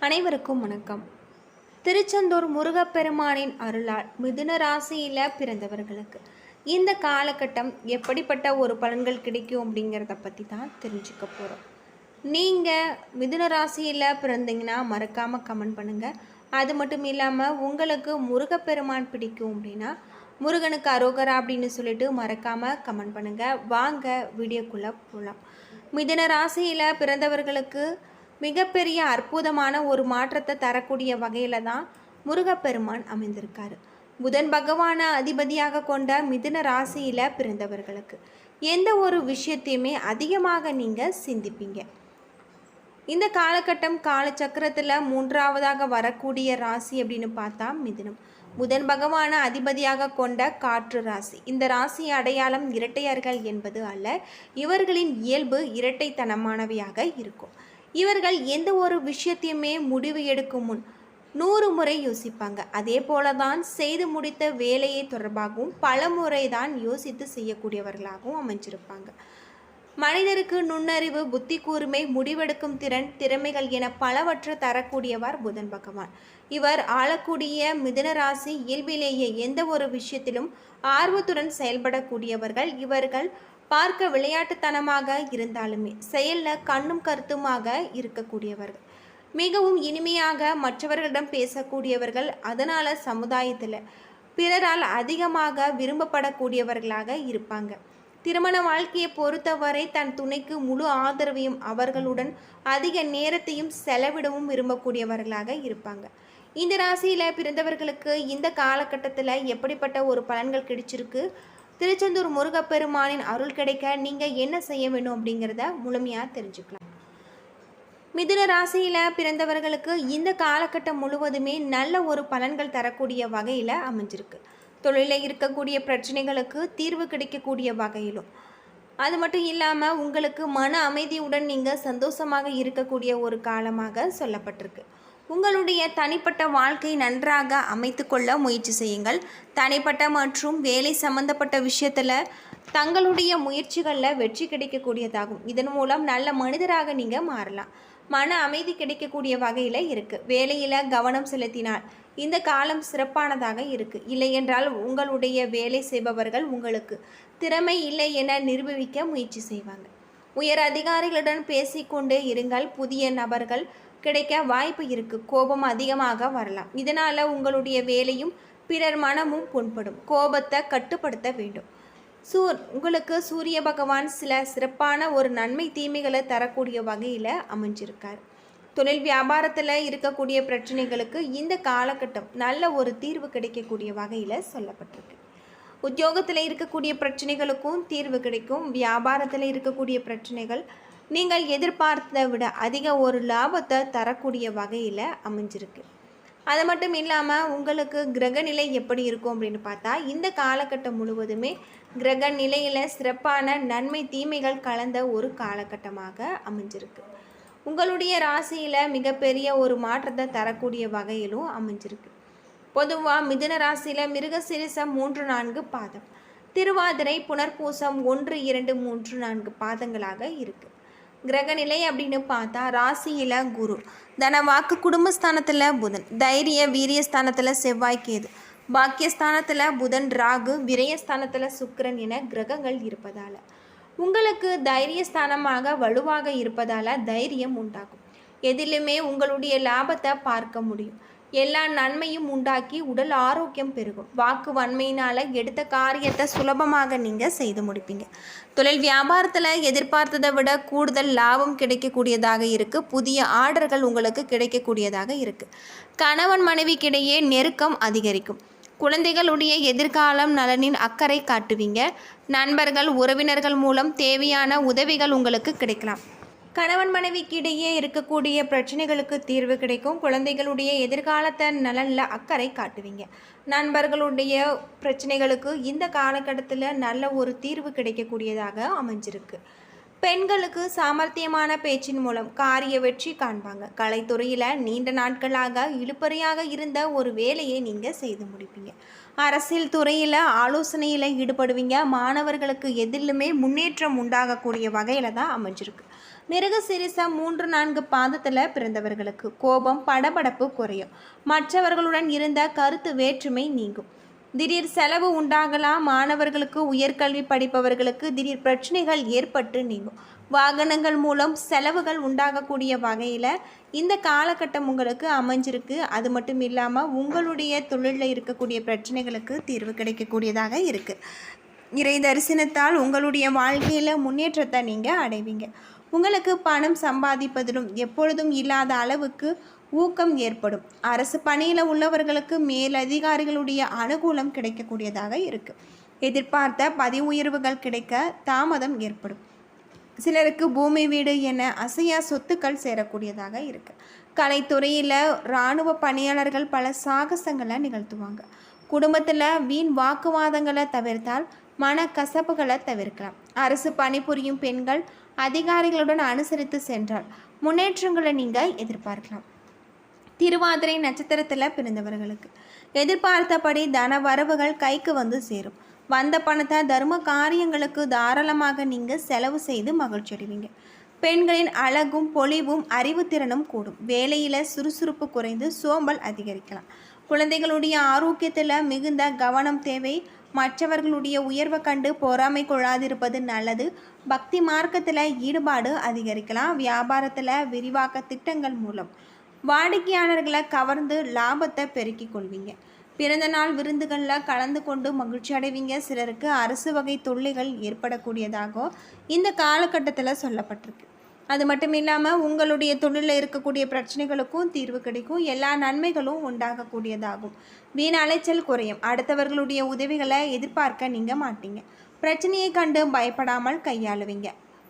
அனைவருக்கும் வணக்கம். திருச்செந்தூர் முருகப்பெருமானின் அருளால் மிதுன ராசியில் பிறந்தவர்களுக்கு இந்த காலகட்டம் எப்படிப்பட்ட ஒரு பலன்கள் கிடைக்கும் அப்படிங்கிறத பற்றி தான் தெரிஞ்சுக்க போகிறோம் நீங்கள் மிதுன ராசியில் பிறந்தீங்கன்னா மறக்காமல் கமெண்ட் பண்ணுங்கள் அது மட்டும் இல்லாமல் உங்களுக்கு முருகப்பெருமான் பிடிக்கும் அப்படின்னா முருகனுக்கு அரோகரா அப்படின்னு சொல்லிட்டு மறக்காமல் கமெண்ட் பண்ணுங்கள் வாங்க வீடியோக்குள்ளே போகலாம் மிதுன ராசியில் பிறந்தவர்களுக்கு மிகப்பெரிய அற்புதமான ஒரு மாற்றத்தை தரக்கூடிய வகையில் தான் முருகப்பெருமான் அமைந்திருக்காரு. புதன் பகவானை அதிபதியாக கொண்ட மிதுன ராசியில் பிறந்தவர்களுக்கு எந்த ஒரு விஷயத்தையுமே அதிகமாக நீங்கள் சிந்திப்பீங்க. இந்த காலகட்டம் காலச்சக்கரத்தில் மூன்றாவதாக வரக்கூடிய ராசி அப்படின்னு பார்த்தா மிதுனம். புதன் பகவான அதிபதியாக கொண்ட காற்று ராசி. இந்த ராசி அடையாளம் இரட்டையர்கள் என்பது அல்ல இவர்களின் இயல்பு இரட்டைத்தனமானவையாக இருக்கும். இவர்கள் எந்த ஒரு விஷயத்தையுமே முடிவு எடுக்கும் முன் நூறு முறை யோசிப்பாங்க. அதே போல தான் செய்து முடித்த வேலையை தொடர்பாகவும் பல முறை தான் யோசித்து செய்யக்கூடியவர்களாகவும் அமைஞ்சிருப்பாங்க. மனிதருக்கு நுண்ணறிவு புத்தி கூர்மை முடிவெடுக்கும் திறன் திறமைகள் என பலவற்றை தரக்கூடியவர் புதன் பகவான். இவர் ஆளக்கூடிய மிதுன ராசி இயல்பிலேயே எந்த ஒரு விஷயத்திலும் ஆர்வத்துடன் செயல்படக்கூடியவர்கள் இவர்கள் பார்க்க விளையாட்டுத்தனமாக இருந்தாலுமே செயலில் கண்ணும் கருத்துமாக இருக்கக்கூடியவர்கள். மிகவும் இனிமையாக மற்றவர்களிடம் பேசக்கூடியவர்கள் அதனால் சமுதாயத்தில் பிறரால் அதிகமாக விரும்பப்படக்கூடியவர்களாக இருப்பாங்க. திருமண வாழ்க்கையை பொறுத்தவரை தன் துணைக்கு முழு ஆதரவையும் அவர்களுடன் அதிக நேரத்தையும் செலவிடவும் விரும்பக்கூடியவர்களாக இருப்பாங்க. இந்த ராசியில் பிறந்தவர்களுக்கு இந்த காலகட்டத்தில் எப்படிப்பட்ட ஒரு பலன்கள் கிடைச்சிருக்கு? திருச்செந்தூர் முருகப்பெருமானின் அருள் கிடைக்க நீங்கள் என்ன செய்ய வேணும் அப்படிங்கிறத முழுமையாக தெரிஞ்சுக்கலாம். மிதுன ராசியில் பிறந்தவர்களுக்கு இந்த காலகட்டம் முழுவதுமே நல்ல ஒரு பலன்கள் தரக்கூடிய வகையில் அமைஞ்சிருக்கு. தொழிலில் இருக்கக்கூடிய பிரச்சனைகளுக்கு தீர்வு கிடைக்கக்கூடிய வகையிலும். அது மட்டும் இல்லாமல் உங்களுக்கு மன அமைதியுடன் நீங்கள் சந்தோஷமாக இருக்கக்கூடிய ஒரு காலமாக சொல்லப்பட்டிருக்கு. உங்களுடைய தனிப்பட்ட வாழ்க்கை நன்றாக அமைத்து கொள்ள முயற்சி செய்யுங்கள். தனிப்பட்ட மற்றும் வேலை சம்பந்தப்பட்ட விஷயத்தில் தங்களுடைய முயற்சிகளில் வெற்றி கிடைக்கக்கூடியதாகும். இதன் மூலம் நல்ல மனிதராக நீங்கள் மாறலாம். மன அமைதி கிடைக்கக்கூடிய வகையில் இருக்குது வேலையில் கவனம் செலுத்தினால் இந்த காலம் சிறப்பானதாக இருக்குது இல்லையென்றால் உங்களுடைய வேலை செய்பவர்கள் உங்களுக்கு திறமை இல்லை என நிரூபிக்க முயற்சி செய்வாங்க. உயர் அதிகாரிகளுடன் பேசிக்கொண்டே இருங்கள். புதிய நபர்கள் கிடைக்க வாய்ப்பு இருக்குது கோபம் அதிகமாக வரலாம். இதனால் உங்களுடைய வேலையும் பிறர் மனமும் புண்படும். கோபத்தை கட்டுப்படுத்த வேண்டும். சூ உங்களுக்கு சூரிய பகவான் சில சிறப்பான ஒரு நன்மை தீமைகளை தரக்கூடிய வகையில் அமைஞ்சிருக்கார். தொழில் வியாபாரத்தில் இருக்கக்கூடிய பிரச்சனைகளுக்கு இந்த காலகட்டம் நல்ல ஒரு தீர்வு கிடைக்கக்கூடிய வகையில் சொல்லப்பட்டிருக்கு. உத்தியோகத்தில் இருக்கக்கூடிய பிரச்சனைகளுக்கும் தீர்வு கிடைக்கும். வியாபாரத்தில் இருக்கக்கூடிய பிரச்சனைகள் நீங்கள் எதிர்பார்த்ததை விட அதிக ஒரு லாபத்தை தரக்கூடிய வகையில் அமைஞ்சிருக்கு. அது மட்டும் இல்லாமல் உங்களுக்கு கிரகநிலை எப்படி இருக்கும் அப்படின்னு பார்த்தா இந்த காலகட்டம் முழுவதுமே கிரக நிலையில் சிறப்பான நன்மை தீமைகள் கலந்த ஒரு காலகட்டமாக அமைஞ்சிருக்கு. உங்களுடைய ராசியில் மிகப்பெரிய ஒரு மாற்றத்தை தரக்கூடிய வகையிலும் அமைஞ்சிருக்கு. பொதுவாக மிதுன ராசியில் மிருகசிரிசம் மூன்று நான்கு பாதம் திருவாதிரை புனர்பூசம் ஒன்று இரண்டு மூன்று நான்கு பாதங்களாக இருக்குது கிரகநிலை அப்படின்னு பார்த்தா ராசியில் குரு. தனவாக்கு குடும்பஸ்தானத்தில் புதன். தைரிய வீரியஸ்தானத்தில் செவ்வாய்க்கேது பாக்கியஸ்தானத்தில் புதன் ராகு விரயஸ்தானத்தில் சுக்கிரன் என கிரகங்கள் இருப்பதால். உங்களுக்கு தைரியஸ்தானமாக வலுவாக இருப்பதால் தைரியம் உண்டாகும். எதிலுமே உங்களுடைய லாபத்தை பார்க்க முடியும். எல்லா நன்மையும் உண்டாக்கி உடல் ஆரோக்கியம் பெருகும். வாக்கு வன்மையினால் எடுத்த காரியத்தை சுலபமாக நீங்கள் செய்து முடிப்பீங்க. தொழில் வியாபாரத்தில் எதிர்பார்த்ததை விட கூடுதல் லாபம் கிடைக்கக்கூடியதாக இருக்குது புதிய ஆர்டர்கள் உங்களுக்கு கிடைக்கக்கூடியதாக இருக்குது கணவன் மனைவிக்கிடையே நெருக்கம் அதிகரிக்கும். குழந்தைகளுடைய எதிர்காலம் நலனின் அக்கறை காட்டுவீங்க. நண்பர்கள் உறவினர்கள் மூலம் தேவையான உதவிகள் உங்களுக்கு கிடைக்கலாம். கணவன் மனைவிக்கு இடையே இருக்கக்கூடிய பிரச்சனைகளுக்கு தீர்வு கிடைக்கும். குழந்தைகளுடைய எதிர்காலத்தை நலனில் அக்கறை காட்டுவீங்க. நண்பர்களுடைய பிரச்சனைகளுக்கு இந்த காலகட்டத்தில் நல்ல ஒரு தீர்வு கிடைக்கக்கூடியதாக அமைஞ்சிருக்கு. பெண்களுக்கு சாமர்த்தியமான பேச்சின் மூலம் காரிய வெற்றி காண்பாங்க. கலைத்துறையில் நீண்ட நாட்களாக இழுப்பறையாக இருந்த ஒரு வேலையை நீங்கள் செய்து முடிப்பீங்க. அரசியல் துறையில் ஆலோசனையில் ஈடுபடுவீங்க. மாணவர்களுக்கு எதிலுமே முன்னேற்றம் உண்டாகக்கூடிய வகையில் தான் அமைஞ்சிருக்கு. மிருகசிரிசம் மூன்று நான்கு பாதத்தில் பிறந்தவர்களுக்கு கோபம் படபடப்பு குறையும். மற்றவர்களுடன் இருந்த கருத்து வேற்றுமை நீங்கும். திடீர் செலவு உண்டாகலாம் மாணவர்களுக்கு உயர்கல்வி படிப்பவர்களுக்கு திடீர் பிரச்சனைகள் ஏற்பட்டு நீங்கும். வாகனங்கள் மூலம் செலவுகள் உண்டாகக்கூடிய வகையில் இந்த காலகட்டம் உங்களுக்கு அமைஞ்சிருக்கு. அது மட்டும் இல்லாமல் உங்களுடைய தொழிலில் இருக்கக்கூடிய பிரச்சனைகளுக்கு தீர்வு கிடைக்கக்கூடியதாக இருக்குது இறை தரிசனத்தால் உங்களுடைய வாழ்க்கையில் முன்னேற்றத்தை நீங்கள் அடைவீங்க. உங்களுக்கு பணம் சம்பாதிப்பதிலும் எப்பொழுதும் இல்லாத அளவுக்கு ஊக்கம் ஏற்படும். அரசு பணியில் உள்ளவர்களுக்கு மேலதிகாரிகளுடைய அனுகூலம் கிடைக்கக்கூடியதாக இருக்குது எதிர்பார்த்த பதி உயர்வுகள் கிடைக்க தாமதம் ஏற்படும். சிலருக்கு பூமி வீடு என அசையா சொத்துக்கள் சேரக்கூடியதாக இருக்குது கலைத்துறையில் இராணுவ பணியாளர்கள் பல சாகசங்களை நிகழ்த்துவாங்க. குடும்பத்தில் வீண் வாக்குவாதங்களை தவிர்த்தால் மன கசப்புகளை தவிர்க்கலாம். அரசு பணிபுரியும் பெண்கள் அதிகாரிகளுடன் அனுசரித்து சென்றால் முன்னேற்றங்களை நீங்கள் எதிர்பார்க்கலாம். திருவாதிரை நட்சத்திரத்தில் பிறந்தவர்களுக்கு. எதிர்பார்த்தபடி தன வரவுகள் கைக்கு வந்து சேரும். வந்த பணத்தை தர்ம காரியங்களுக்கு தாராளமாக நீங்கள் செலவு செய்து மகிழ்ச்சி அடைவீங்க. பெண்களின் அழகும் பொலிவும் அறிவுத்திறனும் கூடும். வேலையில் சுறுசுறுப்பு குறைந்து சோம்பல் அதிகரிக்கலாம். குழந்தைகளுடைய ஆரோக்கியத்தில் மிகுந்த கவனம் தேவை. மற்றவர்களுடைய உயர்வை கண்டு பொறாமை கொள்ளாதிருப்பது நல்லது. பக்தி மார்க்கத்தில் ஈடுபாடு அதிகரிக்கலாம். வியாபாரத்தில் விரிவாக்க திட்டங்கள் மூலம் வாடிக்கையாளர்களை கவர்ந்து லாபத்தை பெருக்கிக் கொள்வீங்க. பிறந்த நாள் விருந்துகளில் கலந்து கொண்டு மகிழ்ச்சி அடைவீங்க. சிலருக்கு அரசு வகை தொல்லைகள் ஏற்படக்கூடியதாகவும் இந்த காலகட்டத்தில் சொல்லப்பட்டிருக்கு. அது மட்டும் இல்லாமல் உங்களுடைய தொழிலில் இருக்கக்கூடிய பிரச்சனைகளுக்கும் தீர்வு கிடைக்கும். எல்லா நன்மைகளும் உண்டாகக்கூடியதாகும். வீண் அலைச்சல் குறையும். அடுத்தவர்களுடைய உதவிகளை எதிர்பார்க்க நீங்கள் மாட்டீங்க. பிரச்சனையை கண்டு பயப்படாமல் கையாளுவீங்க.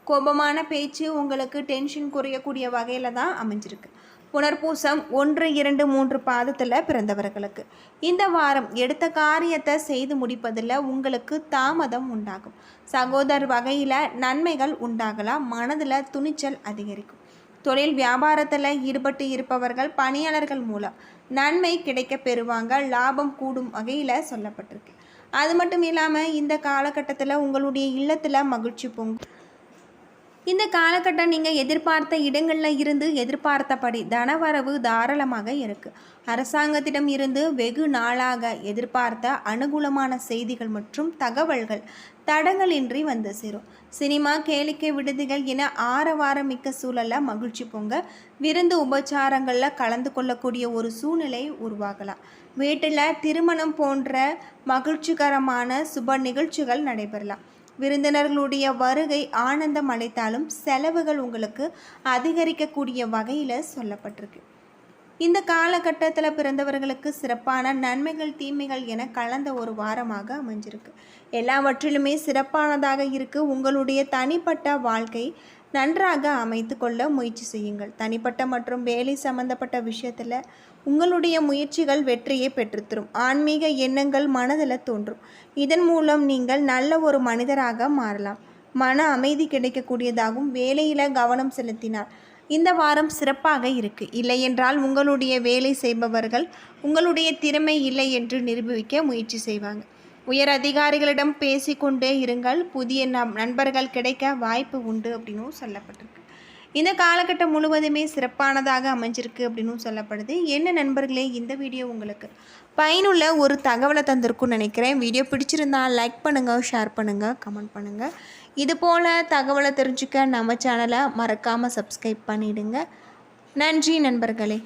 கோபமான பேச்சு உங்களுக்கு டென்ஷன் குறையக்கூடிய வகையில் தான் அமைஞ்சிருக்கு. புனர்பூசம் ஒன்று இரண்டு மூன்று பாதத்தில் பிறந்தவர்களுக்கு. இந்த வாரம் எடுத்த காரியத்தை செய்து முடிப்பதில் உங்களுக்கு தாமதம் உண்டாகும். சகோதரர் வகையில் நன்மைகள் உண்டாகலாம். மனதில் துணிச்சல் அதிகரிக்கும். தொழில் வியாபாரத்தில் ஈடுபட்டு இருப்பவர்கள் பணியாளர்கள் மூலம் நன்மை கிடைக்க பெறுவாங்க. லாபம் கூடும் வகையில் சொல்லப்பட்டிருக்கு. அது மட்டும் இல்லாமல் இந்த காலகட்டத்தில் உங்களுடைய இல்லத்தில் மகிழ்ச்சி பொங்கும். இந்த காலகட்டம் நீங்கள் எதிர்பார்த்த இடங்களில் இருந்து எதிர்பார்த்தபடி தனவரவு தாராளமாக இருக்குது அரசாங்கத்திடம் இருந்து வெகு நாளாக எதிர்பார்த்த அனுகூலமான செய்திகள் மற்றும் தகவல்கள் தடங்களின்றி வந்து சேரும். சினிமா கேளிக்கை விடுதிகள் என ஆரவாரம் மிக்க சூழலில் மகிழ்ச்சி பொங்க விருந்து உபச்சாரங்களில் கலந்து கொள்ளக்கூடிய ஒரு சூழ்நிலை உருவாகலாம். வீட்டில் திருமணம் போன்ற மகிழ்ச்சிகரமான சுப நிகழ்ச்சிகள் நடைபெறலாம். விருந்தினர்களுடைய வருகை ஆனந்தம் அளித்தாலும் செலவுகள் உங்களுக்கு அதிகரிக்கக்கூடிய வகையில் சொல்லப்பட்டிருக்கு. இந்த காலகட்டத்தில் பிறந்தவர்களுக்கு சிறப்பான நன்மைகள் தீமைகள் என கலந்த ஒரு வாரமாக அமைஞ்சிருக்கு. எல்லாவற்றிலுமே சிறப்பானதாக இருக்கு. உங்களுடைய தனிப்பட்ட வாழ்க்கை நன்றாக அமைத்து கொள்ள முயற்சி செய்யுங்கள். தனிப்பட்ட மற்றும் வேலை சம்பந்தப்பட்ட விஷயத்தில் உங்களுடைய முயற்சிகள் வெற்றியை பெற்றுத்தரும். ஆன்மீக எண்ணங்கள் மனதில் தோன்றும். இதன் மூலம் நீங்கள் நல்ல ஒரு மனிதராக மாறலாம். மன அமைதி கிடைக்கக்கூடியதாகவும் வேலையில் கவனம் செலுத்தினார் இந்த வாரம் சிறப்பாக இருக்கு. இல்லை என்றால் உங்களுடைய வேலை செய்பவர்கள் உங்களுடைய திறமை இல்லை என்று நிரூபிக்க முயற்சி செய்வாங்க. உயர் அதிகாரிகளிடம் பேசிக்கொண்டே இருங்கள். புதிய நண்பர்கள் கிடைக்க வாய்ப்பு உண்டு அப்படின்னும் சொல்லப்பட்டிருக்கு. இந்த காலகட்டம் முழுவதுமே சிறப்பானதாக அமைஞ்சிருக்கு அப்படின்னும் சொல்லப்படுது. என்ன நண்பர்களே இந்த வீடியோ உங்களுக்கு பயனுள்ள ஒரு தகவலை தந்திருக்கும்னு நினைக்கிறேன். வீடியோ பிடிச்சிருந்தா லைக் பண்ணுங்கள் ஷேர் பண்ணுங்கள் கமெண்ட் பண்ணுங்கள் இது போல் தகவலை தெரிஞ்சுக்க நம்ம சேனலை மறக்காமல் சப்ஸ்கிரைப் பண்ணிவிடுங்க நன்றி நண்பர்களே.